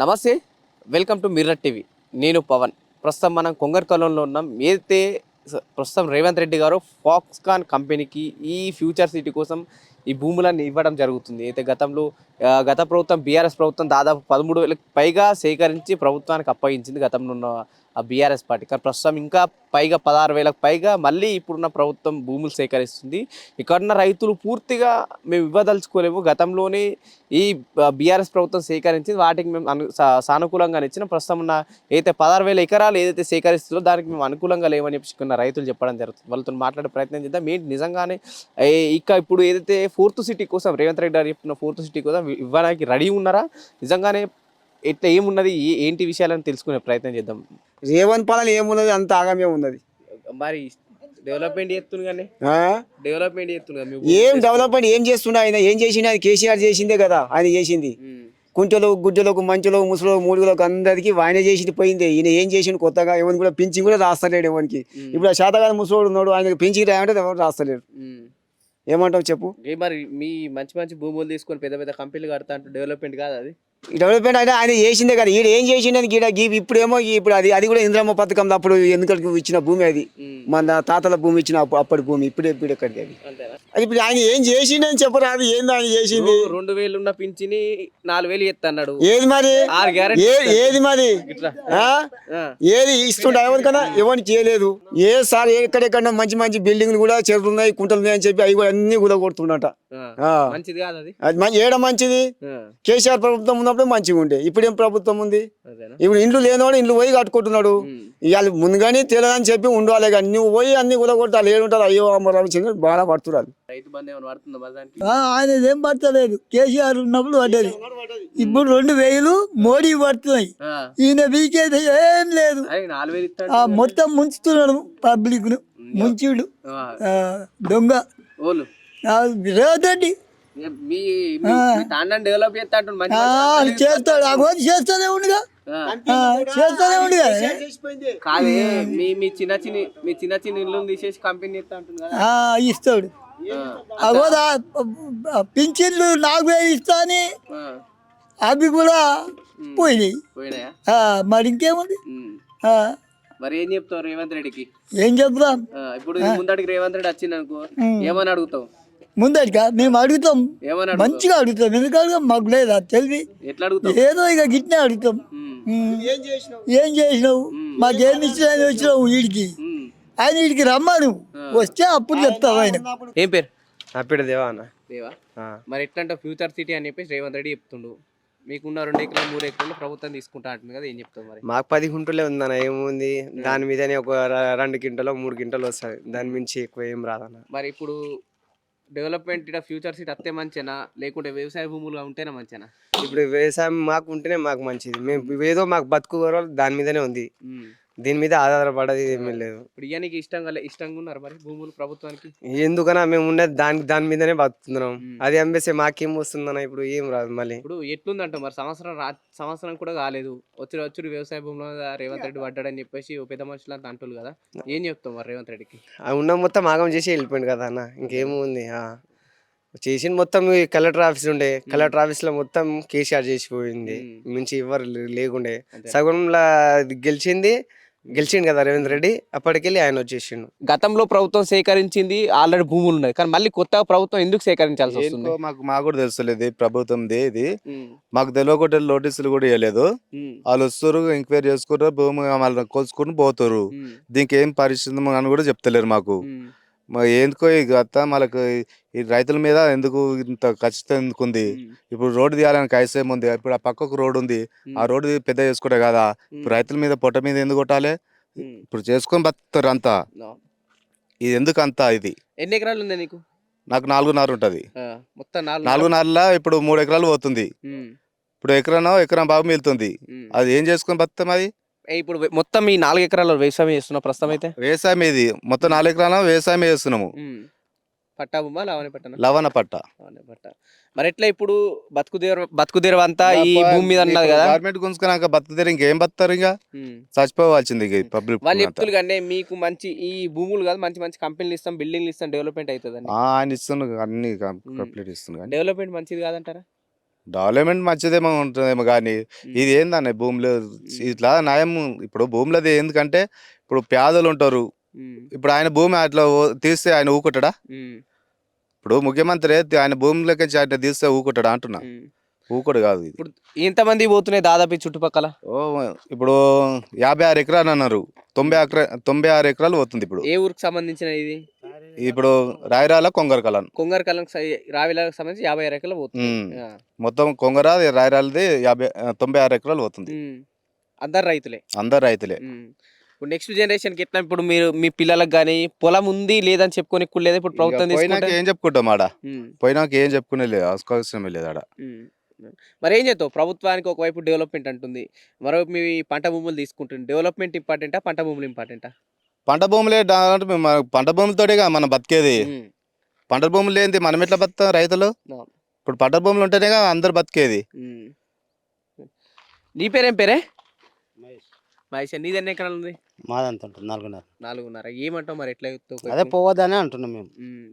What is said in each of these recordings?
నమస్తే welcome to mirror TV. నేను పవన్. ప్రస్తుతం మనం కొంగర్కలంలో ఉన్నాం. ఏదైతే ప్రస్తుతం రేవంత్ రెడ్డి గారు ఫాక్స్కాన్ కంపెనీకి ఈ ఫ్యూచర్ సిటీ కోసం ఈ భూములన్నీ ఇవ్వడం జరుగుతుంది. అయితే గతంలో గత ప్రభుత్వం బీఆర్ఎస్ ప్రభుత్వం దాదాపు పదమూడు వేలకు పైగా సేకరించి ప్రభుత్వానికి అప్పగించింది గతంలో ఉన్న ఆ బీఆర్ఎస్ పార్టీ. కానీ ప్రస్తుతం ఇంకా పైగా పదహారు వేలకు పైగా మళ్ళీ ఇప్పుడున్న ప్రభుత్వం భూములు సేకరిస్తుంది. ఇక్కడున్న రైతులు పూర్తిగా మేము ఇవ్వదలుచుకోలేము. గతంలోనే ఈ బీఆర్ఎస్ ప్రభుత్వం సేకరించింది. వాటికి మేము అను సానుకూలంగా ఇచ్చిన. ప్రస్తుతం ఉన్న ఏదైతే పదహారు వేల ఎకరాలు ఏదైతే సేకరిస్తుందో దానికి మేము అనుకూలంగా లేవని చెప్పి రైతులు చెప్పడం జరుగుతుంది. వాళ్ళతో మాట్లాడే ప్రయత్నం చేద్దాం. ఏంటి నిజంగానే ఇంకా ఇక ఇప్పుడు ఏదైతే ఫోర్త్ సిటీ కోసం రేవంత్ రెడ్డి గారు చెప్తున్న ఫోర్త్ సిటీ కోసం ఇవ్వడానికి రెడీ ఉన్నారా? నిజంగానే ఎట్లా ఏమున్నది? ఏంటి విషయాలను తెలుసుకునే ప్రయత్నం చేద్దాం. రేవంత్ పాలన ఏమున్నది? అంత ఆగమే ఉన్నది. మరి డెవలప్మెంట్ చేస్తుంది కానీ? డెవలప్మెంట్ చేస్తుంది ఏం డెవలప్మెంట్ ఏం చేస్తున్నా ఆయన? ఏం చేసిండు? ఆయన కేసీఆర్ చేసిందే కదా ఆయన చేసింది. ఉమ్. కుంటలకు గుడ్డలకు మంచులకు ముసలకు మూడుగులకు అందరికి ఆయన చేసింది పోయింది. ఈయన ఏం చేసిండు కొత్తగా? ఎవరిని కూడా పింఛన్ కూడా రాస్తలేడు ఎవరికి ఇప్పుడు ఆ శాతగాని ముసలోడు ఉన్నాడు ఆయన పింఛన్ రాయంటే ఎవరు రాస్తలేడు ఉమ్. ఏమంటావు చెప్పు? మరి మీ మంచి మంచి భూములు తీసుకొని పెద్ద పెద్ద కంపెనీలు కడతా అంటే డెవలప్మెంట్ కాదు అది? డెవలప్మెంట్ అయితే ఆయన చేసిందే కదా. ఈడ ఏం చేసిండని గీడ గీ ఇప్పుడేమో ఇప్పుడు అది అది కూడా ఇంద్రమ్మ పథకం అప్పుడు ఎందుకంటే ఇచ్చిన భూమి అది. మన తాతల భూమి ఇచ్చిన అప్పు- అప్పటి భూమి ఇప్పుడు ఇప్పుడు ఎక్కడికి అది. అది ఇప్పుడు ఆయన ఏం చేసిండని చెప్పరాదు ఏంది ఆయన చేసింది? రెండు వేలు ఉన్న పింఛని నాలుగు వేలు అన్నాడు. ఏది మరి? ఏది మరి. ఏది ఇస్తుండ ఎవరికన్నా ఎవరిని చేయలేదు. ఏ సార్ ఎక్కడెక్కడ మంచి మంచి బిల్డింగ్లు కూడా చెరువులు ఉన్నాయి కుంటలు ఉన్నాయి అని చెప్పి అవి కూడా అన్ని కూడా. ఆ. మంచిది కాదు అది. అది ఏడ మంచిది. కేసీఆర్ ప్రభుత్వం ఉన్నప్పుడు మంచిగా ఉండే. ఇప్పుడు ఏం ప్రభుత్వం ఉంది? ఇప్పుడు ఇండ్లు లేనివాడు ఇండ్లు పోయి కట్టుకుంటున్నాడు. ఇవాళ ముందుగానే తెలియదని చెప్పి ఉండాలి కానీ నువ్వు పోయి అన్ని కూడా కొట్టాలి ఏడుంటారు అయ్యో అమ్మరావు చిన్న బాగా పడుతున్నారు. ఆయన ఏం పడతలేదు కేసీఆర్ ఉన్నప్పుడు పడ్డది ఇప్పుడు రెండు వేలు మోడీ పడుతున్నాయి. ఆ. ఈయన వీకేది ఏం లేదు. మొత్తం ముంచుతున్నాడు పబ్లిక్ను ముంచుడు. దొంగ. ఓలు. ఆ, రేవంత్ రెడ్డి. డెవలప్ చేస్తాడు చేస్తూనే ఉండిగా. చేస్తూనే కాదే మీ మీ చిన్న చిన్న మీ చిన్న చిన్న ఇల్లు తీసేసి కంపెనీ ఇస్తాడు. ఆ. పింఛన్లు నాకు వేలు ఇస్తా అని. అవి కూడా పోయినాయి. మరి ఇంకేముంది? మరి ఏం చెప్తావు రేవంత్ రెడ్డికి? ఏం చెప్తాం ఇప్పుడు ముందడికి రేవంత్ రెడ్డి వచ్చింది అనుకో. ఏమని అడుగుతావు? ముందటిగా మేము అడుగుతాం. మంచిగా అడుగుతాం. ఎందుకంటే మాకు లేదా తెలివి. ఏదో ఇక గిట్నే అడుగుతాం. ఏం చేసినావు? మాకేం ఇచ్చినా వచ్చినావు వీడికి. ఆయన వీడికి రమ్మను. వస్తే అప్పుడు చెప్తావు ఆయన. ఏం పేరు? నా పేరు దేవా అన్న. దేవా. మరి ఎట్లా అంటే ఫ్యూచర్ సిటీ అని చెప్పేసి రేవంత్ రెడ్డి చెప్తుండు. మీకున్న రెండు ఎకరాలు మూడు ఎకరాలు ప్రభుత్వం తీసుకుంటా అంటుంది కదా ఏం చెప్తావు మరి? మాకు పది గుంటలే ఉందన్న ఏముంది? దాని మీదనే ఒక రెండు గింటలు మూడు గింటలు వస్తాయి. దాని మించి ఎక్కువ ఏం రాదన్న. మరి ఇప్పుడు డెవలప్మెంట్ ఇక్కడ ఫ్యూచర్ సిటీ అత్తే మంచినా? లేకుంటే వ్యవసాయ భూములుగా ఉంటేనే మంచినా? ఇప్పుడు వ్యవసాయం మాకు ఉంటేనే మాకు మంచిది. మేము ఏదో మాకు బతుకు దాని మీదనే ఉంది. దీని మీద ఆధారపడేది ఏమీ లేదు. ఇప్పుడు ఇయ్యానికి ఇష్టంగా లే- ఇష్టంగా ఉన్నారు మరి భూములు ప్రభుత్వానికి? ఎందుకన్నా మేము ఉన్నది దాని దాని మీదనే బతుకుతున్నాం. అది అమ్మేస్తే మాకేం వస్తుందన్న ఇప్పుడు ఏం రాదు మళ్ళీ. ఇప్పుడు ఎట్లుందంట మరి సంవత్సరం రా సంవత్సరం కూడా కాలేదు. వచ్చి వచ్చి వ్యవసాయ భూముల మీద రేవంత్ రెడ్డి పడ్డాడని చెప్పేసి ఓ పెద్ద మనుషులు అంతా అంటున్నారు కదా. ఏం చెప్తాం మరి రేవంత్ రెడ్డికి? ఆ ఉన్న మొత్తం ఆగం చేసి వెళ్ళిపోయింది కదా అన్న. ఇంకేముంది ఆ. చేసింది మొత్తం ఈ కలెక్టర్ ఆఫీస్ ఉండే. కలెక్టర్ ఆఫీస్లో మొత్తం కేసీఆర్ చేసిపోయింది. మ్మ్. మించి ఎవరు లే- లేకుండే. అంతే. సగంలో అది గెలిచింది. గెలిచిండు కదా రేవంత్ రెడ్డి అప్పటికెళ్ళి ఆయన వచ్చేసిండు. గతంలో ప్రభుత్వం సేకరించింది ఆల్రెడీ భూములు ఉన్నాయి. కానీ మళ్ళీ కొత్తగా ప్రభుత్వం ఎందుకు సేకరించాల్సి వస్తుంది? ఏంటో మాకు మాకు కూడా ప్రభుత్వంది ఇది ఉమ్, మాకు తెలియకుండా నోటీసులు కూడా ఇవ్వలేదు వాళ్ళు వస్తారు ఎంక్వైరీ చేసుకుంటారు భూమి మళ్ళీ కొలుసుకుని పోతారు. దీనికి ఏం పరిస్థితి అని కూడా చెప్తలేరు మాకు. ఉమ్, మా ఎందుకో ఈ గత మనకు ఈ రైతుల మీద ఎందుకు ఇంత ఖచ్చితంగా ఎందుకు ఉంది ఇప్పుడు రోడ్డు తీయాలని కైసేం ఉంది. ఇప్పుడు ఆ పక్కకు రోడ్డు ఉంది. ఆ రోడ్డు పెద్ద చేసుకుంటే కదా ఇప్పుడు రైతుల మీద పొట్ట మీద ఎందుకు కొట్టాలి. ఇప్పుడు చేసుకొని బతుకుతారు అంతా. ఇది ఎందుకు అంతా ఇది? ఎన్ని ఎకరాలు ఉంది నీకు? నాకు నాలుగున్నర ఉంటుంది. మొత్తం నాలుగు. నాలుగున్నరలో ఇప్పుడు మూడు ఎకరాలు పోతుంది. ఇప్పుడు ఎకరానో ఎకరం బాగా మిగులుతుంది. అది ఏం చేసుకొని బతుకుతాం అది ఇప్పుడు మొత్తం ఈ నాలుగు ఎకరాల వ్యవసాయం చేస్తున్నా ప్రస్తుతం అయితే? వ్యవసాయం ఇది మొత్తం నాలుగు ఎకరాల వ్యవసాయం చేస్తున్నాము. పట్టా బొమ్మ లావణి పట్టణ లవణ పట్ట. లావణి పట్ట. మరి ఎట్లా ఇప్పుడు బతుకుదేర బతుకుదేర అంతా ఈ భూమి మీద ఉన్నది కదా? గవర్నమెంట్ గుంజుకున్నాక బతుకుతారు ఇంకేం బతుకుతారు ఇంకా. చచ్చిపోవాల్సింది ఇక పబ్లిక్ వాళ్ళు చెప్తున్నారు కానీ మీకు మంచి ఈ భూములు కాదు మంచి మంచి కంపెనీలు ఇస్తాం బిల్డింగ్లు ఇస్తాం డెవలప్మెంట్ అవుతుందని. ఆయన ఇస్తున్నారు అన్ని కంప్లీట్ ఇస్తున్నారు కానీ. డెవలప్మెంట్ మంచిది కాదంటారా? డెవలప్మెంట్ మంచిదేమో ఉంటుందేమో కానీ ఇది ఏందన్న భూమిలో ఇట్లా న్యాయం ఇప్పుడు భూమిలోది ఎందుకంటే ఇప్పుడు పేదలు ఉంటారు. ఇప్పుడు ఆయన భూమి అట్లా తీస్తే ఆయన ఊకుంటాడా ఇప్పుడు ముఖ్యమంత్రి ఆయన భూమిలోకి ఆయన తీస్తే ఊకుంటాడా అంటున్నా. ఊకోడు కాదు ఇప్పుడు ఎంతమంది పోతున్నాయి దాదాపు చుట్టుపక్కల? ఓ ఇప్పుడు యాభై ఆరు ఎకరాలు అన్నారు. తొంభై ఎకరా తొంభై ఆరు ఎకరాలు పోతుంది ఇప్పుడు. ఏ ఊరికి సంబంధించిన ఇది? ఇప్పుడు రాయరాల కొంగరకలన్ కొంగర్ కలం రావిలకు సంబంధించి యాభై ఎకరాలు పోతుంది. మొత్తం కొంగర రాయరాలది యాభై తొంభై ఆరు ఎకరాలు పోతుంది. అందరు రైతులే. అందరు రైతులే. ఇప్పుడు నెక్స్ట్ జనరేషన్కి ఎట్లా ఇప్పుడు మీరు మీ పిల్లలకు కానీ పొలం ఉంది లేదని చెప్పుకొని లేదా ఇప్పుడు ప్రభుత్వం పోయినాక ఏం చెప్పుకుంటాం ఆడ? పోయినాక ఏం చెప్పుకునే లేదు అవసరమే లేదు ఆడ. మరి ఏం చేస్తావు? ప్రభుత్వానికి ఒకవైపు డెవలప్మెంట్ అంటుంది. మరోవైపు మీ పంట భూములు తీసుకుంటుంది. డెవలప్మెంట్ ఇంపార్టెంటా పంట భూములు ఇంపార్టెంటా పంట భూములే అంటే మేము పంట భూములతోటిగా మనం బతికేది. పంట భూములు ఏంది మనం ఎట్లా బతుకుతాం రైతులు. ఇప్పుడు పంట భూములు ఉంటేనేగా అందరు బతికేది. నీ పేరేం పేరే? మహేష్. నీది ఎన్ని ఎకరాలు ఉంది? మాదంత ఉంటుంది నాలుగున్నర. నాలుగున్నర. ఏమంటావు మరి ఎట్లా అదే? పోవద్దనే అంటున్నాం మేము.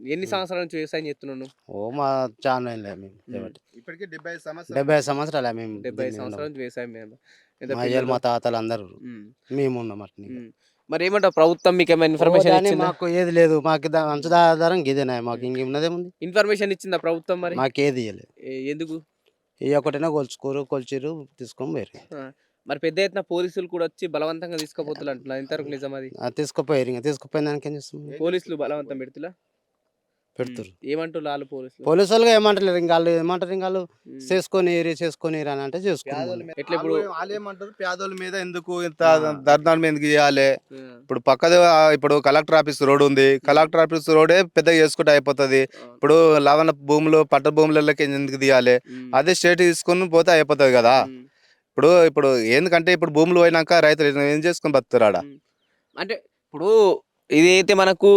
ఎన్ని సంవత్సరాల నుంచి వ్యవసాయం చేస్తున్నాను ఓ మా చాలా మేము. ఇప్పటికి. డెబ్బై డెబ్బై ఐదు సంవత్సరాలే మేము డెబ్బై సంవత్సరాల. నుంచి వ్యవసాయం మా? తాతలు అందరూ మేము. ఉన్నాం అట్లా. మరి ఏమంటావు ప్రభుత్వం మీకు ఏమైనా ఇన్ఫర్మేషన్ ఇచ్చిందా? మాకు ఏది లేదు. మాకు దా- అంచుదాధారం ఇదేనా మాకు ఇంకేమున్నదేముంది ఇన్ఫర్మేషన్ ఇచ్చిందా ప్రభుత్వం మరి? మాకు ఏది ఇవ్వలేదు ఏ- ఎందుకు? ఈ ఒకటైనా కొలుచుకోరు కొలిచిరు తీసుకొని పోయారు మరి పెద్ద ఎత్తున పోలీసులు కూడా వచ్చి బలవంతంగా తీసుకుపోతున్నారు అంటున్నారు. ఇంతవరకు నిజం అది. అది తీసుకుపోయారు ఇంకా తీసుకుపోయిన దానికి ఏం చేస్తాం? పోలీసులు బలవంతం పెడుతులా? పెడుతురు. ఏమంటూ లాలు పోలీసులు? పోలీసు వాళ్ళు ఏమంటలేరు. ఇంకా వాళ్ళు ఏమంటారు? ఇంకా వాళ్ళు. చేసుకొని చేసుకొని అని అంటే చేసుకుని ఎట్లా ఇప్పుడు వాళ్ళు ఏమంటారు? పేదోళ్ళ మీద ఎందుకు ఇంత ధర్నాల మీద ఎందుకు చేయాలి? ఇప్పుడు పక్కది ఇప్పుడు కలెక్టర్ ఆఫీస్ రోడ్ ఉంది. కలెక్టర్ ఆఫీస్ రోడే పెద్దగా చేసుకుంటే అయిపోతుంది. ఇప్పుడు లవణ భూములు పట్ట భూములకి ఎందుకు తీయాలి? అదే స్టేట్ తీసుకొని పోతే అయిపోతుంది కదా. ఇప్పుడు ఇప్పుడు ఎందుకంటే ఇప్పుడు భూములు పోయినాక రైతులు ఏం చేసుకొని బతుకుతారు. అంటే ఇప్పుడు ఇదైతే మనకు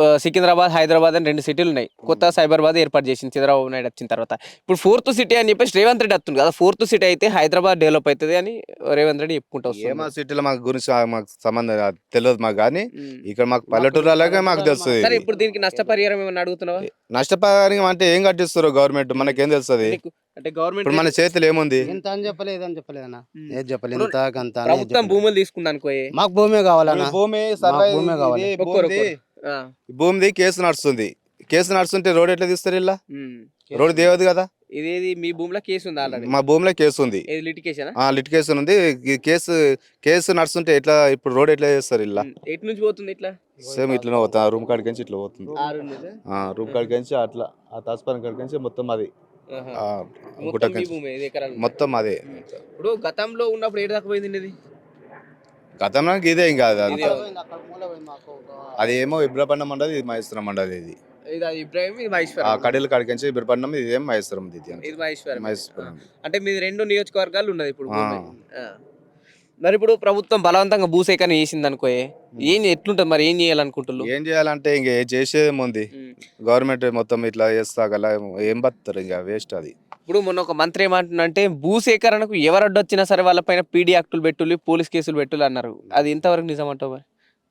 ఆ, సికింద్రాబాద్ హైదరాబాద్ అని రెండు సిటీలు ఉన్నాయి. కొత్త సైబరాబాద్ ఏర్పాటు చేసింది చంద్రబాబు నాయుడు వచ్చిన తర్వాత. ఇప్పుడు ఫోర్త్ సిటీ అని చెప్పేసి రేవంత్ రెడ్డి వస్తుంది కదా ఫోర్త్ సిటీ అయితే హైదరాబాద్ డెవలప్ అవుతుంది అని రేవంత్ రెడ్డి చెప్పుకుంటూ ఏమా వస్తుంది సిటీలో మాకు గురించి మాకు సంబంధం తెలియదు మాకు కానీ. ఇక్కడ మాకు పల్లెటూరు అలాగే మాకు తెలుస్తుంది. సరే ఇప్పుడు దీనికి నష్టపరిహారం ఏమన్నా అడుగుతున్నావా? నష్టపరిహారం అంటే ఏం కట్టిస్తారు గవర్నమెంట్? మనకేం తెలుస్తుంది? అంటే గవర్నమెంట్ ఇప్పుడు మన చేతులు ఏముంది? ఇంత అని చెప్పలేదు అని చెప్పలేదన్న ఉమ్. ఏది చెప్పలేదు ఇంత గంత అని ఏది ప్రభుత్వం చెప్పలేదు. భూములు తీసుకుంది అనుకో మాకు భూమే కావాలన్న. భూమి కావాలి. ఇది ఒక్కరు, భూమిది- ఒక్కరు. ఆ, భూమిది కేసు నడుస్తుంది. కేసు నడుస్తుంటే రోడ్ ఎట్లా తీస్తారు ఇలా ఉమ్. రోడ్ దేవదు కదా? ఇదేది మీ భూమిలో కేసు ఉంది ఆల్రెడీ మా భూమిలో కేసు ఉంది. ఇది లిటికేషన్ ఆ? లిటికేషన్ ఉంది. ఈ కేసు కేసు నడుస్తుంటే ఎట్లా ఇప్పుడు రోడ్ ఎట్లా చేస్తారు ఇలా ఎటు నుంచి పోతుంది ఇట్లా? సేమ్ ఇట్లనే పోతా రూమ్ కాడికి నుంచి ఇట్లా పోతుంది. ఆరు నుంచి ఆ రూమ్ కాడికి నుంచి అట్లా ఆ తాస్పారం కాడికి నుంచి మొత్తం అది. మొత్తం మీ అదే. ఇప్పుడు గతంలో ఉన్నప్పుడు ఏడు దాకా పోయింది ఇది? గతంలో ఇదే ఇంకా అది. ఏమో ఇబ్రపట్నం మండది ఇది మహేశ్వరం మండది ఇది. కడీల కాడికి నుంచి ఇబ్రపట్నం ఇది ఏం మహేశ్వరం ఇది మహేశ్వరం. అంటే మీది రెండు నియోజకవర్గాలు ఉన్నది ఇప్పుడు. మరి ఇప్పుడు ప్రభుత్వం బలవంతంగా భూసేకరణ చేసింది అనుకో ఏం? ఎట్లుంటది మరి? ఏం చేయాలనుకుంటున్నారు ఏం చేయాలంటే ఇంక ఏ చేసేదేముంది గవర్నమెంట్ మొత్తం ఇట్లా చేస్తా గల ఏం బతుతారు ఇంకా? వేస్ట్ అది. ఇప్పుడు మొన్న ఒక మంత్రి ఏమంటున్నంటే భూసేకరణకు ఎవరు అడ్డొచ్చినా సరే వాళ్ళపైన పీడీ యాక్టులు పెట్టులు పోలీస్ కేసులు పెట్టులు అన్నారు. అది ఎంతవరకు నిజం అంటావు మరి?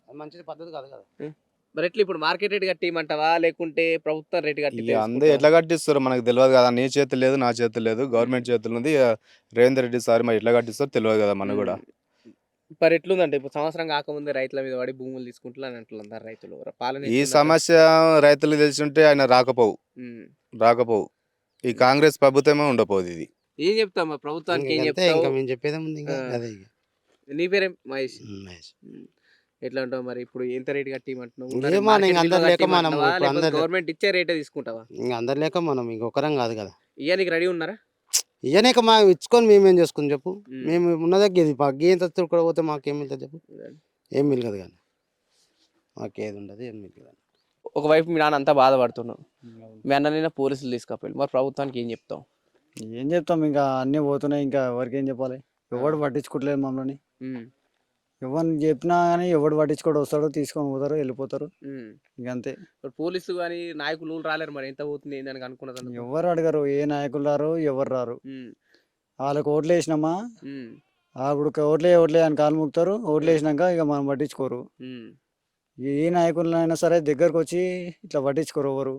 అది మంచిది పద్ధతి కాదు కదా. మరి ఎట్లా ఇప్పుడు మార్కెట్ రేట్ కట్టేయమంటావా లేకుంటే ప్రభుత్వం రేట్ కట్టి అందరూ ఎట్లా కట్టిస్తారు? మనకు తెలియదు కదా. నీ చేతులు లేదు నా చేతులు లేదు. గవర్నమెంట్ చేతులు ఉంది. రేవంత్ రెడ్డి సార్ మరి ఎట్లా కట్టిస్తారో తెలియదు కదా మనకు కూడా. మరి ఎట్లుందంటే ఇప్పుడు సంవత్సరం కాకముందే రైతుల మీద పడి భూములు తీసుకుంటున్నా అని అంటున్నారు రైతులు. పాలన ఈ సమస్య రైతులకు తెలిసి ఉంటే ఆయన రాకపోవు. రాకపోవు. ఈ కాంగ్రెస్ ప్రభుత్వమే ఉండపోదు ఇది. ఏం చెప్తావు మరి ప్రభుత్వానికి ఏం అంతే ఇంకా మేము చెప్పేదే ఉంది. అదే. నీ పేరే? మహేష్. మహేష్. ఎట్లా అంటావు మరి? ఇప్పుడు ఎంత రేట్ కట్టిమంటున్నావు గవర్నమెంట్ ఇచ్చే రేటే తీసుకుంటావా? ఇంకా అందరు లేక మనం ఇంకొకరం కాదు కదా. ఇయ్యానికి రెడీ ఉన్నారా? ఇయ్యనేక మా ఇచ్చుకొని మేమేం చేసుకుని చెప్పు. మేము ఉన్నదే ఇది మాకు ఏం కూడా పోతే మాకేం మిగులుతుంది చెప్పు? ఏం మిగలదు కానీ. మాకేది ఉండదు ఏం మిగలదు ఒకవైపు మీ నాన్న అంతా బాధపడుతున్నావు మీ అన్న పోలీసులు తీసుకపోయి మరి ప్రభుత్వానికి ఏం చెప్తావు? ఏం చెప్తాం ఇంకా అన్నీ పోతున్నాయి ఇంకా ఎవరికి ఏం చెప్పాలి? ఎవడు పట్టించుకోవట్లేదు మమ్మల్ని. ఎవరిని చెప్పినా కానీ ఎవడు పట్టించుకోడు వస్తాడు తీసుకొని పోతారు వెళ్ళిపోతారు. ఇంకంతే. మరి పోలీసులు కానీ నాయకులు రాలేరు మరి ఎంత పోతుంది ఏందని అనుకున్నది ఎవరు అడగరు ఏ నాయకులు రారు ఎవరు రారు. వాళ్ళకి ఓట్లు వేసినామా? అప్పుడు ఓట్లే ఓట్లే అని కాలు ముక్తారు ఓట్లు వేసినాక ఇక మనం పట్టించుకోరు. ఏ నాయకులైనా సరే దగ్గరకు వచ్చి ఇట్లా పట్టించుకోరు ఎవరు.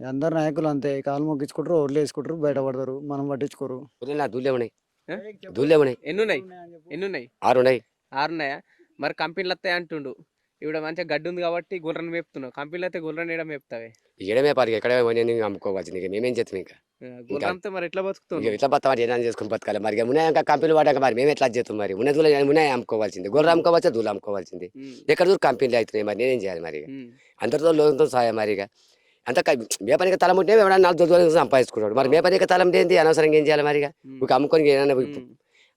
అందరు నాయకులు అంతే కాలు మొక్కించుకుంటారు ఓట్లు వేసుకుంటారు బయట పడతారు మనం పట్టించుకోరు. ఊర్లో దూళ్ళే ఉన్నాయి ఉన్నాయి ఎన్ని ఉన్నాయి ఎన్ని ఉన్నాయి ఆరు ఉన్నాయి ఆరు ఉన్నాయా మరి కంపెనీలు వస్తాయి అంటుండు. ఇప్పుడు మంచిగా గడ్డి ఉంది కాబట్టి గుర్రని మేపుతున్నావు. కంపెనీలు అయితే గుర్రని ఏడ మేపుతావే. ఈడమే పారి ఎక్కడ పోనీ అమ్ముకోవాల్సింది ఇక మేమేం చేస్తాం ఇంకా? గుర్రంతో మరి ఎట్లా ఇక బతుకుతున్నావు ఇట్లా బతాం ఏదైనా చేసుకుని బతకాలి. మరి మునాయ ఇంకా కంపెనీలు వాడాక మరి మేము ఎట్లా చేస్తాం మరి? ఉన్న దూల మునాయ అమ్ముకోవాల్సింది. గొర్రె అమ్ముకోవచ్చు దూల అమ్ముకోవాల్సింది. ఎక్కడ దూరం కంపెనీలు అవుతున్నాయి. మరి నేనేం చేయాలి మరి అందరితో లోన్తో సాయం మరి ఇక. అంత మేపనిక తలం ఉంటే ఎవడన్నా నాలుగు దూరం సంపాదించుకున్నాడు మరి మేపనిక తలం ఏంటి అనవసరంగా ఏం చేయాలి మరి ఇక అమ్ముకొని ఏదైనా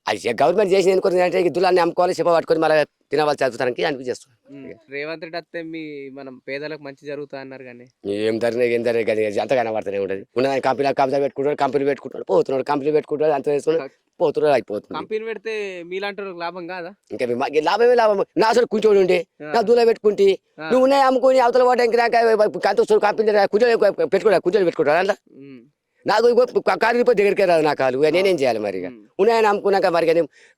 అది గవర్నమెంట్ చేసిన ఎందుకు అంటే ఇక దులాన్ని అమ్ముకోవాలి చెప్ప పట్టుకొని మళ్ళీ తినవాలి చదువుతానికి అనిపించేస్తుంది ఉమ్. రేవంత్ రెడ్డి వస్తే మీ మనం పేదలకు మంచి జరుగుతా అన్నారు కానీ. ఏం ధరనే ఏం ధరనే కానీ అంత కనబడుతూనే ఉంటుంది ఉన్న కంపెనీ కబ్జా పెట్టుకుంటాడు కంపెనీ పెట్టుకుంటాడు పోతున్నాడు కంపెనీ పెట్టుకుంటాడు అంత వేసుకున్నాడు. పోతున్నాడు అయిపోతుంది. కంపెనీ పెడితే మీలాంటి లాభం కాదా? ఇంకా లాభమే లాభం. నా అసలు కూర్చోడు ఉంటే నా దూల పెట్టుకుంటే. నువ్వు ఉన్నాయి అమ్ముకొని అవతల వాడు ఇంకా కంత కంపెనీ కూర్చోలే పెట్టుకోడా కూర్చోలు ఉమ్, నాకు కారు దగ్గరికి రాదు నా కాలు. నేనేం చేయాలి మరి ఉన్నాయని అమ్ముకున్నాక మరి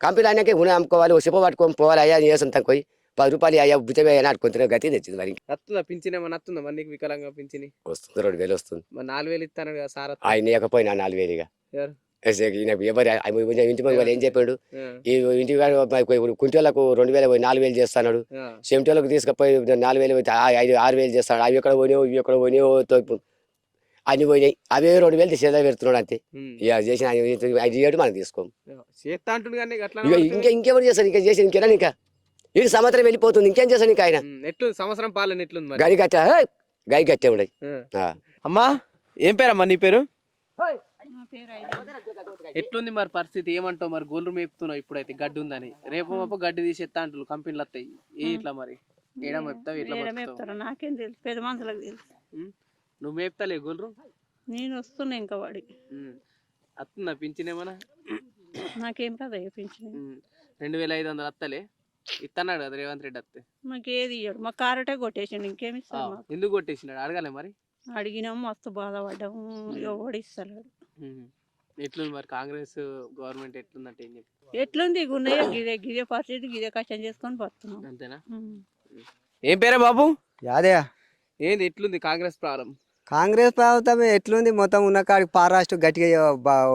కంపెనీ అయినాక ఉన్నాయి అమ్ముకోవాలి చెప్ప పట్టుకొని పోవాలి అయ్యా సొంతం పోయి పది రూపాయలు అయ్యా అయ్యా నాటుకొని గతి తెచ్చింది మరి వస్తుందా పింఛన్ ఏమన్నా వస్తుందా మరి నీకు వికలంగా పింఛని? వస్తుంది రెండు వేలు వస్తుంది. మరి నాలుగు వేలు ఇస్తాను కదా సార్. ఆయన ఇవ్వకపోయినా నాలుగు వేలు ఎవరు? ఆ ఇంటి ముందు వాళ్ళు ఏం చెప్పాడు? ఈ ఇంటి కుంటోళ్ళకు రెండు వేలు పోయి నాలుగు వేలు చేస్తాడు ఆ, చెమిటోళ్ళకు తీసుకుపోయి నాలుగు వేలు ఐదు ఆరు వేలు చేస్తాడు. అవి ఎక్కడ పోయినావు ఇవి ఎక్కడ పోయినావు తోపు అన్ని పోయినాయి. అవే రెండు వేలు తీసేదా పెడుతున్నాడు అంతే. ఇక చేసిన ఐదు ఏడు మనం తీసుకోం చేస్తా అంటుండు కానీ అట్లా ఇక ఇంకా ఇంకెవరు చేస్తాడు? ఇంకా చేసి ఇంకేనా ఇంకా ఇది సంవత్సరం వెళ్ళిపోతుంది. ఇంకేం చేస్తాడు ఇంకా ఆయన? ఎట్లు సంవత్సరం పాలన ఎట్లుంది గడి కట్ట గడి కట్టే ఉండయి ఆ. అమ్మా ఏం పేరమ్మా నీ పేరు? ఎట్లుంది మరి పరిస్థితి? ఏమంటావు మరి? గోల్లు మేపుతున్నావు ఇప్పుడైతే గడ్డి ఉందని. రేపు మాపు గడ్డి తీసేస్తా అంటున్నారు కంపెనీలు వస్తాయి ఇట్లా మరి? ఏడా మేపుతావు? ఎట్లా? మేపుతారో నాకేం తెలుసు. పెద్ద మనుషులకు తెలుసు. నువ్వు మేపుతాలే గోల్రు నేను వస్తున్నా ఇంకా వాడికి వస్తుందా పింఛన్ ఏమన్నా? నాకేం కదా పింఛన్. రెండు వేల ఐదు వందలు వస్తలే ఇస్తున్నాడు కదా రేవంత్ రెడ్డి వస్తే మాకు ఏది ఇయ్యడు. మా కారటే కొట్టేసిండు. ఇంకేమి ఇస్తాడు ఎందుకు కొట్టేసినాడు అడగాలి మరి. అడిగినాము మస్తు బాధపడ్డాము. ఎవడు ఇస్తలేడు. ఎట్లుంది మరి కాంగ్రెస్ గవర్నమెంట్ ఎట్లుందంటే ఏం చెప్పి ఎట్లుంది? గున్నయ్య గిదే గిదే పరిస్థితి గిదే కష్టం చేసుకొని బతున్నాం. అంతేనా. ఏం పేరే బాబు? యాదే ఏంది ఎట్లుంది కాంగ్రెస్ ప్రారంభం? కాంగ్రెస్ ప్రభుత్వం ఎట్లుంది? మొత్తం ఉన్న కాడికి పారాస్ట్ గట్టిగా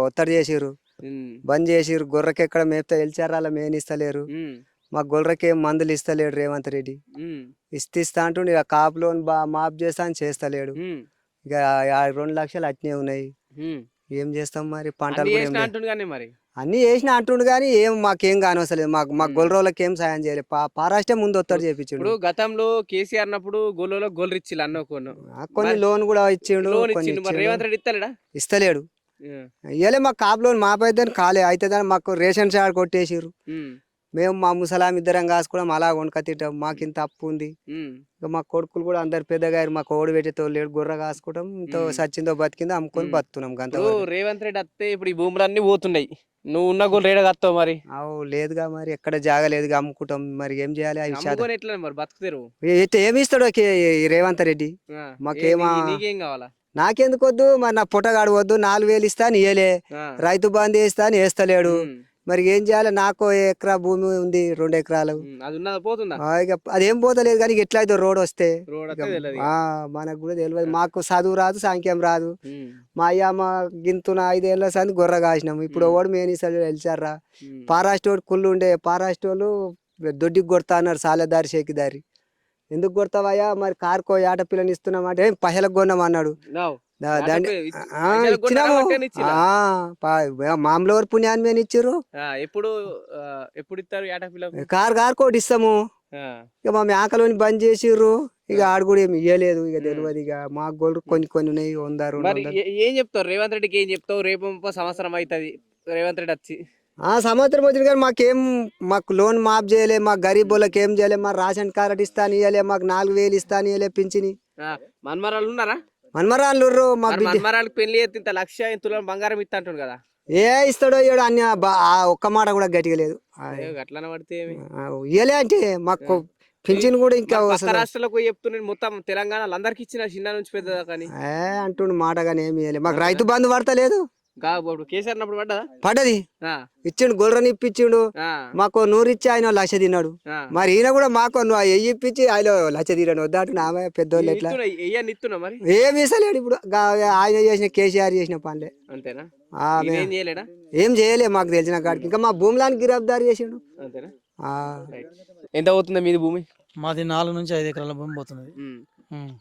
ఒత్తిడి చేసిర్రు. బంద్ చేసిర్రు. గొర్రెకి ఎక్కడ మేపుతా వెళ్చారు అలా మేని ఇస్తలేరు. మా గొర్రెకి ఏం మందులు ఇస్తలేడు రేవంత్ రెడ్డి. ఇస్తే ఇస్తా అంటుండు ఇక కాపు లోన్ బా మాఫ్ చేస్తా అని చేస్తలేడు. ఇక రెండు లక్షలు అట్నే ఉన్నాయి. ఏం చేస్తాం మరి? పంటలు కూడా ఏం లేవు. అంటుండు కానీ మరి. అన్ని చేసిన అంటుండు కానీ ఏం మాకేం కానవసలేదు మాకు మా ఉమ్. గొర్రెలకి ఏం సాయం చేయలేదు పా ముందు ఒత్తిడి చేపించిండు. ఇప్పుడు గతంలో కేసీఆర్ అన్నప్పుడు గోలలో గోల్ ఇచ్చిల్లు అన్న ఆ, కొన్ని మరి లోన్ కూడా ఇచ్చిండు లోన్ కొన్ని ఇచ్చిండు. మరి ఇచ్చిండు. రేవంత్ రెడ్డి ఇస్తలేడా? ఇయ్యలే మాకు కాపు లోన్ మాపైతే కాలే. అవుతుందని మాకు రేషన్ షాడ్ కొట్టేసిర్రు. ఉమ్, మేము మా ముసలాం ఇద్దరం కాసుకోవడం అలా వండుక తింటాం. మాకు ఇంత అప్పు ఉంది. మా కొడుకులు కూడా అందరు పెద్దగా అయ్యారు. మాకు ఓడి పెట్టేతో లేడు గొర్రె కాసుకోవడం ఇంతో. సచ్చిందో బతికిందో. అమ్ముకొని మ్మ్. బతున్నాం గంత రేవంత్ రెడ్డి వస్తే ఇప్పుడు ఈ భూములన్నీ పోతున్నాయి. నువ్వు ఉన్న గోల్ రేడ కత్తావు మరి? అవు లేదుగా మరి. ఎక్కడ జాగా లేదుగా అమ్ముకుంటాం. మరి ఏం చేయాలి? ఎట్లా మరి బతుకుతారు? అయితే ఏమి ఇస్తాడు రేవంత్ రెడ్డి? మాకేమా- కావాలా? నాకెందుకు వద్దు? మరి నా పుట్టగాడు వద్దు. నాలుగు వేలు ఇస్తా అని ఇయ్యలే. రైతు బంధు వేస్తా అని వేస్తలేడు. మరి ఏం చేయాలి? నాకు ఎకరా భూమి ఉంది రెండు ఎకరాలు. అది ఇక పోతలేదు కానీ ఎట్లా అయితే రోడ్ వస్తే మనకు కూడా తెలియదు మాకు చదువు రాదు సాంఖ్యం రాదు. మా అయ్య మా గింతున ఐదేళ్ళ సంది గొర్రె కాసినాం. ఇప్పుడు. ఓడి మేనిసాడు వెళ్చారా ఉమ్. పారాస్ట్ వాడు కుళ్ళు ఉండే పారాస్ట్ వాళ్ళు దొడ్డికి కొడతా అన్నారు సాలెదారి షేకి దారి. ఎందుకు కొడతావయ్యా? మరి కార్కో ఆట పిల్లని ఇస్తున్నామంటే "ఏం పైసలకు కొన్నాం అన్నాడు. దాన్ని ఇచ్చినాము. ఇచ్చిరా? మామూలు పుణ్యాన్ని మేము ఇచ్చిర్రు? ఆ, ఎప్పుడు ఎప్పుడు ఇస్తారు పిల్లకు కార్ కార్కోటి ఇస్తాము. ఇక మా మేకలోని బంద్ చేసిర్రు. ఇక ఆడు కూడా ఏమి ఇయ్యలేదు. ఇక. తెలియదు ఇక మాకు గోల్డ్ కొన్ని కొన్ని ఉన్నాయి. వందలు. ఏ- చెప్తావు? రేవంత్ రెడ్డికి ఏం చెప్తావు? రేపు సంవత్సరం అవుతుంది. రేవంత్ రెడ్డి వచ్చి. ఆ సంవత్సరం వచ్చిన కానీ మాకేం మాకు లోన్ మాఫ్ చేయలే. మా గరీబ్ వాళ్ళకి ఏం చేయలే. మా రేషన్ కార్డు ఇస్తాను ఇయ్యలే. మాకు నాలుగు వేలు ఇస్తాను ఇయ్యలే పింఛని. మన్మరాలు ఉన్నారా? మన్మరాళ్ళు మా మరి బిడ్డ మన్మరాలకు పెళ్ళి ఇంత లక్ష ఇంత బంగారం ఇస్తా అంటుండు కదా. ఏ ఇస్తాడో ఇయ్యడో అన్ని ఒక్క మాట కూడా గట్టిగా లేదు. అట్లనే పడితే ఇయ్యలే అంటే మాకు పింఛన్ కూడా ఇంకా రాష్ట్రాలకు చెప్తున్నాను మొత్తం తెలంగాణలో అందరికి ఇచ్చిన చిన్న నుంచి పెద్ద కానీ ఏ అంటుండు మాట కానీ ఏమి మాకు రైతు బంధు పడతలేదు. కేసీఆర్ పడ్డదా? పడ్డది. ఆ, ఇచ్చిండు గొర్రెని ఇప్పించిండు. ఆ, మాకు నూరు ఇచ్చి ఆయన లక్ష తిన్నాడు. మరి ఈయన కూడా మాకు ఇప్పించి ఆయన లక్ష తిన్నాడు. వద్దాటు నామే పెద్దోళ్ళు ఎట్లా? ఇస్తున్నా, ఎయ్యని ఇస్తున్నా మరి? ఏమి ఇస్తలేడు ఇప్పుడు. గా- ఆయన చేసిన కేసీఆర్ చేసిన పనులే. అంతేనా? ఏం ఏం చేయలే మాకు తెలిసిన కాడికి. ఇంకా మా భూమిలాని గిరఫ్దారి చేసిండు. అంతేనా? ఆ. ఎంత అవుతుంది మీది భూమి? మాది నాలుగు నుంచి ఐదు ఎకరాల భూమి పోతుంది.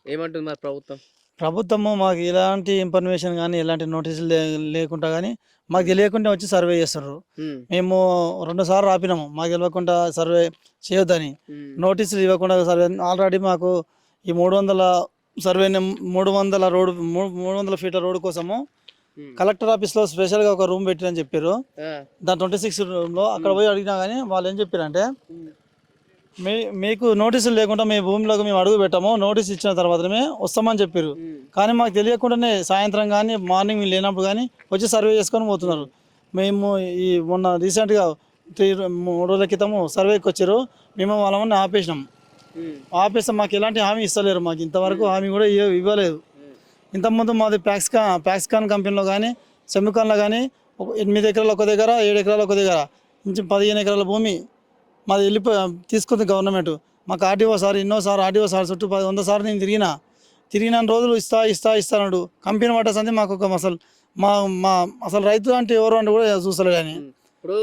ఏమంటుంది మరి ప్రభుత్వం? ప్రభుత్వము మాకు ఎలాంటి ఇన్ఫర్మేషన్ కానీ ఎలాంటి నోటీసులు లే- లేకుండా కానీ మాకు తెలియకుండా వచ్చి సర్వే చేస్తారు ఉమ్, మేము రెండు సార్లు ఆపినాము మాకు తెలియకుండా సర్వే చేయొద్దని. నోటీసులు ఇవ్వకుండా సర్వే ఆల్రెడీ మాకు ఈ మూడు వందల సర్వే మూడు వందల రోడ్డు మూ- మూడు వందల ఫీట్ల రోడ్డు కోసము. కలెక్టర్ ఆఫీస్లో స్పెషల్గా ఒక రూమ్ పెట్టిరని చెప్పారు దాని ట్వంటీ సిక్స్ రూమ్లో అక్కడ పోయి అడిగినా కానీ వాళ్ళు ఏం చెప్పారంటే మీ మీకు నోటీసులు లేకుండా మీ భూమిలోకి మేము అడుగు పెట్టాము నోటీస్ ఇచ్చిన తర్వాతనే వస్తామని చెప్పారు కానీ మాకు తెలియకుండానే సాయంత్రం కానీ మార్నింగ్ లేనప్పుడు కానీ వచ్చి సర్వే చేసుకొని పోతున్నారు. మేము ఈ మొన్న రీసెంట్గా త్రీ మూడు రోజుల క్రితము సర్వేకి వచ్చారు మేము వాళ్ళని ఆపేసినాం. ఆపేస్తే మాకు ఎలాంటి హామీ ఇస్తలేరు. మాకు ఇంతవరకు హామీ కూడా ఇవ్వ- ఇవ్వలేదు. ఇంతకుముందు మాది ప్యాక్స్కా ప్యాక్స్కాన్ కంపెనీలో కానీ సెమికాన్లో కానీ ఎనిమిది ఎకరాలు ఒక దగ్గర ఏడు ఎకరాలు ఒక దగ్గర నుంచి పదిహేను ఎకరాల భూమి మాది వెళ్ళిపో తీసుకుంది గవర్నమెంట్. మాకు ఆర్డీఓ సార్ ఎన్నోసార్లు ఆర్డీఓ సార్ చుట్టూ పది వంద సార్లు నేను తిరిగినా. తిరిగిన రోజులు ఇస్తా ఇస్తా ఇస్తానడు కంపెనీ పట్టేసంది మాకు ఒక అసలు మా మా అసలు రైతు అంటే ఎవరు అంటే కూడా చూస్తలేడు అని ఇప్పుడు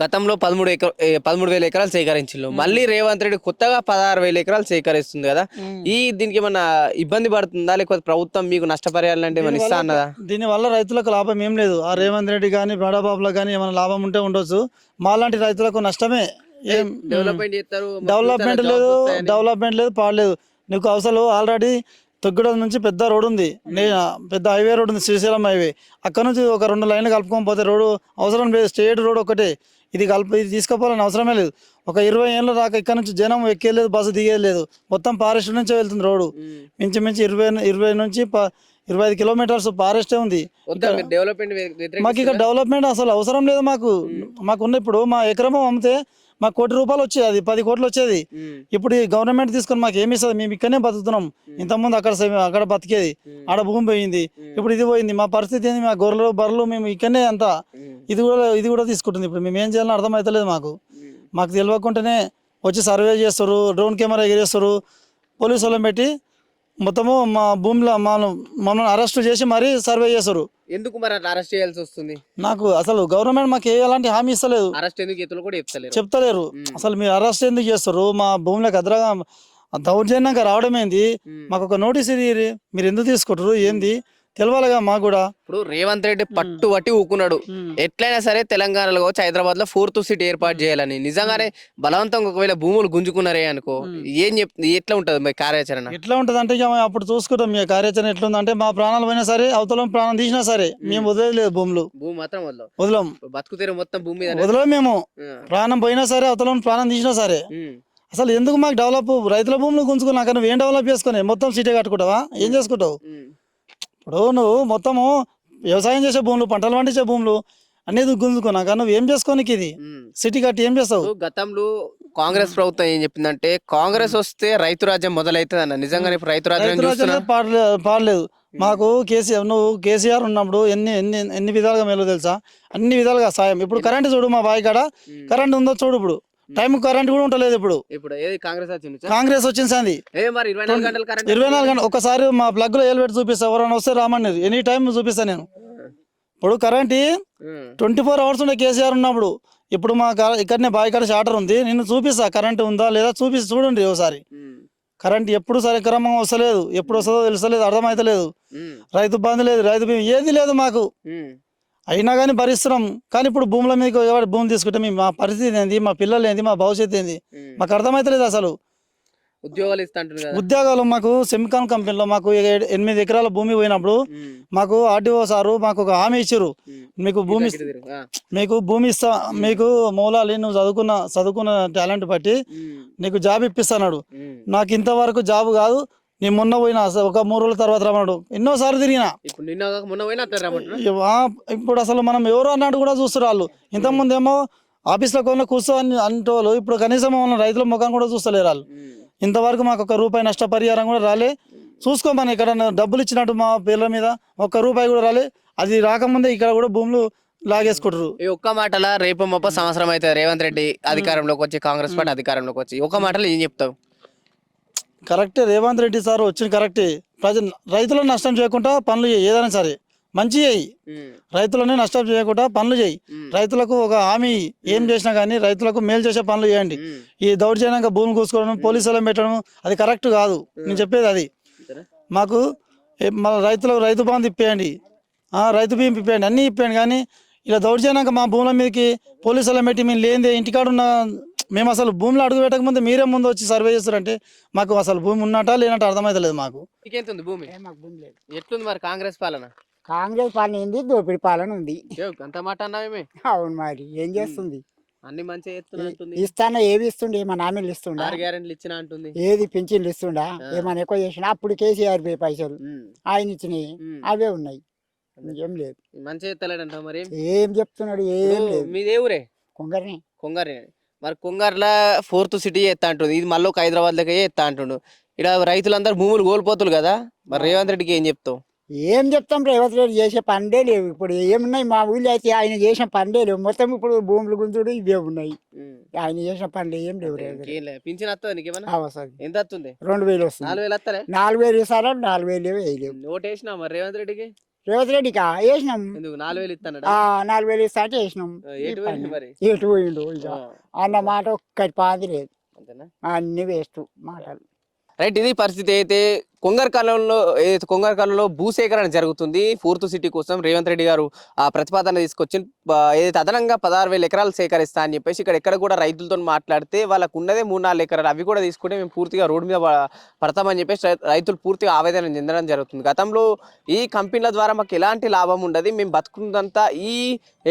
గతంలో పదమూడు ఎకర పదమూడు వేల ఎకరాలు సేకరించిండు మళ్ళీ రేవంత్ రెడ్డి కొత్తగా పదహారు వేల ఎకరాలు సేకరిస్తుంది కదా. ఈ దీనికి ఏమన్నా ఇబ్బంది పడుతుందా? లేకపోతే ప్రభుత్వం మీకు నష్టపరిహారం అంటే ఏమైనా ఇస్తా అన్నదా? దీనివల్ల రైతులకు లాభం ఏం లేదు. ఆ రేవంత్ రెడ్డి కానీ బడాబాబులకు కానీ ఏమైనా లాభం ఉంటే ఉండొచ్చు. మాలాంటి రైతులకు నష్టమే ఏం డెవలప్మెంట్ చేస్తారు. డెవలప్మెంట్ లేదు డెవలప్మెంట్ లేదు పాడలేదు నీకు అవసరం ఆల్రెడీ తొగ్గుడం నుంచి పెద్ద రోడ్ ఉంది. పెద్ద హైవే రోడ్ ఉంది శ్రీశైలం హైవే. అక్కడ నుంచి ఒక రెండు లైన్లు కలుపుకొని పోతే రోడ్డు అవసరం లేదు స్టేట్ రోడ్ ఒకటే. ఇది కలుపు ఇది తీసుకుపోవాలని అవసరమే లేదు. ఒక ఇరవై ఏళ్ళ దాకా ఇక్కడ నుంచి జనం ఎక్కేలేదు బస్సు దిగేది లేదు మొత్తం ఫారెస్ట్ నుంచే వెళ్తుంది రోడ్డు. మించి ఇరవై ఇరవై నుంచి ఇరవై ఐదు కిలోమీటర్స్ ఫారెస్టే ఉంది. మాకు ఇక్కడ డెవలప్మెంట్ అసలు అవసరం లేదు మాకు. మాకు ఉన్న ఇప్పుడు మా ఎకరం అమ్మితే మాకు కోటి రూపాయలు వచ్చేది అది పది కోట్లు వచ్చేది. ఇప్పుడు ఈ గవర్నమెంట్ తీసుకొని మాకు ఏమి ఇస్తుంది? మేము ఇక్కడనే బతుకుతున్నాం. ఇంతకుముందు అక్కడ అక్కడ బతికేది. ఆడ భూమి పోయింది. ఇప్పుడు ఇది పోయింది. మా పరిస్థితి ఏంది? మా గొర్రెలు బర్రెలు మేము ఇక్కడనే అంతా. ఇది కూడా ఇది కూడా తీసుకుంటుంది ఇప్పుడు. మేము ఏం చేయాలని అర్థమవుతలేదు మాకు. మాకు తెలియకుండానే వచ్చి సర్వే చేస్తారు డ్రోన్ కెమెరా ఎగిరేస్తారు పోలీసు వాళ్ళని పెట్టి మొత్తము మా భూమిలో మనం మమ్మల్ని అరెస్ట్ చేసి మరీ సర్వే చేస్తారు ఎందుకు మరి అట్లా అరెస్ట్ చేయాల్సి వస్తుంది? నాకు అసలు గవర్నమెంట్ మాకు ఏ ఎలాంటి హామీ ఇస్తలేదు. అరెస్ట్ ఎందుకు ఎత్తులు కూడా చెప్తలేరు. చెప్తలేరు. అసలు మీరు అరెస్ట్ ఎందుకు చేస్తారు? మా భూమిలోకి ఎదురుగా దౌర్జన్యంగా రావడం ఏంది? మాకు ఒక నోటీస్ ఇది. మీరు ఎందుకు తీసుకుంటారు? ఏంది? తెలవాలిగా మాకు కూడా. ఇప్పుడు రేవంత్ రెడ్డి పట్టు పట్టి ఊకున్నాడు. ఎట్లయినా సరే తెలంగాణలో కావచ్చు హైదరాబాద్లో ఫోర్త్ సిటీ ఏర్పాటు చేయాలని. నిజంగానే బలవంతంగా ఒకవేళ భూములు గుంజుకున్నారే అనుకో ఏం చెప్ ఎట్లా ఉంటది మరి కార్యాచరణ? ఎట్లా ఉంటుంది అంటే అప్పుడు చూసుకుంటాం మీ కార్యాచరణ ఎట్లుందంటే మా ప్రాణాలు పోయినా సరే అవతల ప్రాణం తీసినా సరే మేము. వదిలేదు భూములు. భూమి మాత్రం వదలం. బతుకుతీరు మొత్తం భూమి మీద వదలం మేము. ప్రాణం పోయినా సరే అవతల ప్రాణం తీసినా సరే. అసలు ఎందుకు మాకు డెవలప్ రైతుల భూములు గుంజుకున్నాక నువ్వు ఏం డెవలప్ చేసుకుని? మొత్తం సిటీ కట్టుకుంటావా? ఏం చేసుకుంటావు? ఇప్పుడు నువ్వు మొత్తము వ్యవసాయం చేసే భూములు పంటలు పండించే భూములు అనేది గుంజుకున్నాక నువ్వు ఏం చేసుకోనికి ఇది? సిటీ కట్టి ఏం చేస్తావు? గతంలో కాంగ్రెస్ ప్రభుత్వం ఏం చెప్పిందంటే కాంగ్రెస్ వస్తే రైతు రాజ్యం మొదలవుతుంది అన్న నిజంగానే ఇప్పుడు రైతు రాజ్యం పాడలేదు. మాకు కేసీఆర్ నువ్వు కేసీఆర్ ఉన్నప్పుడు ఎన్ని ఎన్ని ఎన్ని విధాలుగా మేలు తెలుసా? అన్ని విధాలుగా సాయం. ఇప్పుడు కరెంట్ చూడు మా బావి కాడ కరెంట్ ఉందో చూడు ఇప్పుడు. టైం కరెంట్ కూడా ఉంటలేదు ఇప్పుడు. ఇప్పుడు ఏది కాంగ్రెస్ వచ్చింది? కాంగ్రెస్ వచ్చింది సంది ఇరవై నాలుగు గంటలు ఒకసారి మా ప్లగ్లో ఏలు పెట్టి చూపిస్తా ఎవరైనా వస్తే రామన్నారు ఎనీ టైం చూపిస్తా నేను. ఇప్పుడు కరెంట్ ట్వంటీ ఫోర్ అవర్స్ ఉండే కేసీఆర్ ఉన్నప్పుడు. ఇప్పుడు మా ఇక్కడనే బావి కాడ షార్టర్ ఉంది. నేను చూపిస్తా కరెంట్ ఉందా లేదా చూపిస్తా చూడండి ఒకసారి. కరెంట్ ఎప్పుడు సరిక్రమంగా వస్తలేదు. ఎప్పుడు వస్తుందో తెలుస్తలేదు అర్థమైతలేదు. రైతు బంధు లేదు రైతు ఏది లేదు మాకు. అయినా కానీ భరిస్తున్నాం. కానీ ఇప్పుడు భూముల మీద ఎవరి భూమి తీసుకుంటే మా పరిస్థితి ఏంది? మా పిల్లలు ఏంది? మా భవిష్యత్తు ఏంది? మాకు అర్థమైతలేదు అసలు. ఉద్యోగాలు ఇస్తా ఉద్యోగాలు మాకు సెమికాన్ కంపెనీలో మాకు ఎనిమిది ఎకరాల భూమి పోయినప్పుడు మాకు ఆర్డీఓ సారు మాకు ఒక హామీ ఇచ్చారు మీకు భూమి. మీకు భూమి ఇస్తా మీకు మూలాలి నువ్వు చదువుకున్న చదువుకున్న టాలెంట్ బట్టి నీకు జాబ్ ఇప్పిస్తాడు నాకు ఇంతవరకు జాబ్ కాదు. నేను మొన్న పోయినా ఒక మూడు రోజుల తర్వాత రమ్మన్నాడు. ఎన్నోసార్లు తిరిగినా. ఇప్పుడు నిన్న కాక మొన్న పోయినా అట్లా రమ్మంటున్నా? ఇవ- ఆ, ఇప్పుడు అసలు మనం ఎవరు అన్నట్టు కూడా చూస్తారు వాళ్ళు. ఇంతకుముందు ఏమో ఆఫీస్లో కొన్ని కూర్చో అని అంటోళ్ళు ఇప్పుడు కనీసం మన రైతుల ముఖం కూడా చూస్తలేరు వాళ్ళు. ఇంతవరకు మాకు ఒక రూపాయి నష్టపరిహారం కూడా రాలే. చూసుకోమని ఇక్కడ డబ్బులు ఇచ్చినట్టు మా పేర్ల మీద ఒక్క రూపాయి కూడా రాలే. అది రాకముందే ఇక్కడ కూడా భూములు లాగేసుకుంటారు. ఈ ఒక్క మాటల రేపు మొప్ప సంవత్సరం అయితే రేవంత్ రెడ్డి అధికారంలోకి వచ్చి కాంగ్రెస్ పార్టీ అధికారంలోకి వచ్చి ఒక మాటలో ఏం చెప్తావు? కరెక్టే రేవంత్ రెడ్డి సార్ వచ్చింది కరెక్టే. ప్రజలు రైతులను నష్టం చేయకుండా పనులు చేయి ఏదైనా సరే. మంచి చేయి. రైతులని నష్టం చేయకుండా పనులు చేయి. రైతులకు ఒక హామీ. ఏం చేసినా కానీ రైతులకు మేలు చేసే పనులు చేయండి. ఈ దౌర్జన్యంగా భూమి కూసుకోవడం పోలీసులను పెట్టడం అది కరెక్ట్ కాదు. నేను చెప్పేది అది. మాకు మన రైతులకు రైతు బంధు ఇప్పేయండి. ఆ, రైతు బీమా ఇప్పేయండి. అన్నీ ఇప్పేయండి. కానీ ఇలా దౌర్జన్యంగా మా భూముల మీదకి పోలీసులను పెట్టి మేము లేనిదే ఇంటికాడ ఉన్న మేము అసలు భూమిలో అడుగు పెట్టకముందే మీరే ముందు వచ్చి సర్వే చేస్తారంటే మాకు అసలు భూమి ఉన్నట్టా లేనట్టు అర్థమైతలేదు మాకు. భూమి? మాకు భూమి లేదు. ఎట్లుంది మరి కాంగ్రెస్ పాలన? కాంగ్రెస్ పాలన ఏంది? దోపిడి పాలన ఉంది. ఏవ్, అంత మాట అన్నావేమే అవును మరి ఏం చేస్తుంది? అన్ని మంచిగా ఇస్తానా ఏవి ఇస్తుండే ఏమన్నా హామీలు ఇస్తుండా? ఆరు గ్యారెంట్లు ఇచ్చిన అంటుంది. ఏది పింఛన్లు ఇస్తుండా? ఏమన్నా ఎక్కువ చేసినా? అప్పుడు కేసీఆర్ పే పైసలు ఆయన ఇచ్చినాయి. అవే ఉన్నాయి. ఏం లేదు. మంచిగా ఎత్తలేడంట మరి ఏం? చెప్తున్నాడు? ఏం లేదు. మీదే ఊరే? కొంగర్ని. కొంగారి మరి కొంగారులా ఫోర్త్ సిటీ ఎత్తా అంటుంది ఇది మళ్ళీ ఒక హైదరాబాద్ లెక్క ఎత్తా అంటుండు. ఇక్కడ రైతులందరూ భూములు కోల్పోతులు కదా? మరి రేవంత్ రెడ్డికి ఏం చెప్తావు? ఏం చెప్తాం రేవంత్ రెడ్డి చేసే పనిదే లేవు. ఇప్పుడు ఏమున్నాయి? మా ఊళ్ళో అయితే ఆయన చేసిన పనిదే లేవు. మొత్తం ఇప్పుడు భూములు గుంజుడు ఇవే ఉన్నాయి. ఆయన చేసిన పనులు ఏం లేవు పింఛన్ వస్తుంది ఎంత వస్తుంది? రెండు వేలు వస్తుంది. నాలుగు వేలు వస్తలే నాలుగు వేలు ఇస్తారా నాలుగు వేలు వేయలేవు. వేసినా మరి రేవంత్ రెడ్డికి? రేవంత్ రెడ్డికా వేసినాం ఎందుకు? నాలుగు వేలు ఇస్తానడా ఆ నాలుగు వేలు ఇస్తా అంటే వేసినాం ఎటు పోయిండు ఇక అన్న మాట ఒక్కటి పాది లేదు. అన్ని వేస్ట్ మాటలు. రైట్ ఇది పరిస్థితి అయితే కొంగర్ కాలంలో కొంగర్ కాలంలో భూసేకరణ జరుగుతుంది. ఫోర్త్ సిటీ కోసం రేవంత్ రెడ్డి గారు ఆ ప్రతిపాదన తీసుకొచ్చి ఏదైతే అదనంగా పదహారు వేల ఎకరాలు సేకరిస్తా అని చెప్పేసి ఇక్కడ ఎక్కడ కూడా రైతులతో మాట్లాడితే వాళ్ళకు ఉన్నదే మూడు నాలుగు ఎకరాలు అవి కూడా తీసుకుంటే మేము పూర్తిగా రోడ్డు మీద పడతామని చెప్పేసి రైతులు పూర్తిగా ఆవేదన చెందడం జరుగుతుంది. గతంలో ఈ కంపెనీల ద్వారా మాకు ఎలాంటి లాభం ఉండదు. మేము బతుకున్నదంతా ఈ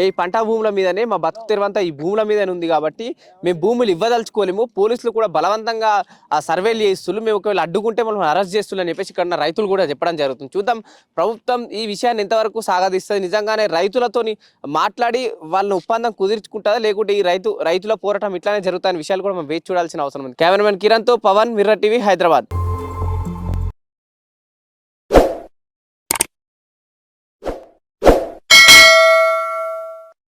ఈ పంట భూముల మీదనే మా బతుకు తెరవంతా ఈ భూముల మీదనే ఉంది కాబట్టి మేము భూములు ఇవ్వదలుచుకోలేము. పోలీసులు కూడా బలవంతంగా ఆ సర్వేలు చేస్తున్నారు. మేము ఒకవేళ అడ్డుకుంటే మనం అరెస్ట్ చేస్తున్నారు. అని చెప్పేసి ఇక్కడ రైతులు కూడా చెప్పడం జరుగుతుంది. చూద్దాం ప్రభుత్వం ఈ విషయాన్ని ఎంతవరకు సాగదీస్తుంది? నిజంగానే రైతులతోని మాట్లాడి వాళ్ళని ఒప్పందం కుదుర్చుకుంటుందా? లేకుంటే ఈ రైతు రైతుల పోరాటం ఇట్లానే జరుగుతాయని విషయాలు కూడా మనం వేచి చూడాల్సిన అవసరం ఉంది. కెమెరామెన్ కిరణ్తో పవన్ మిర్ర టీవీ హైదరాబాద్.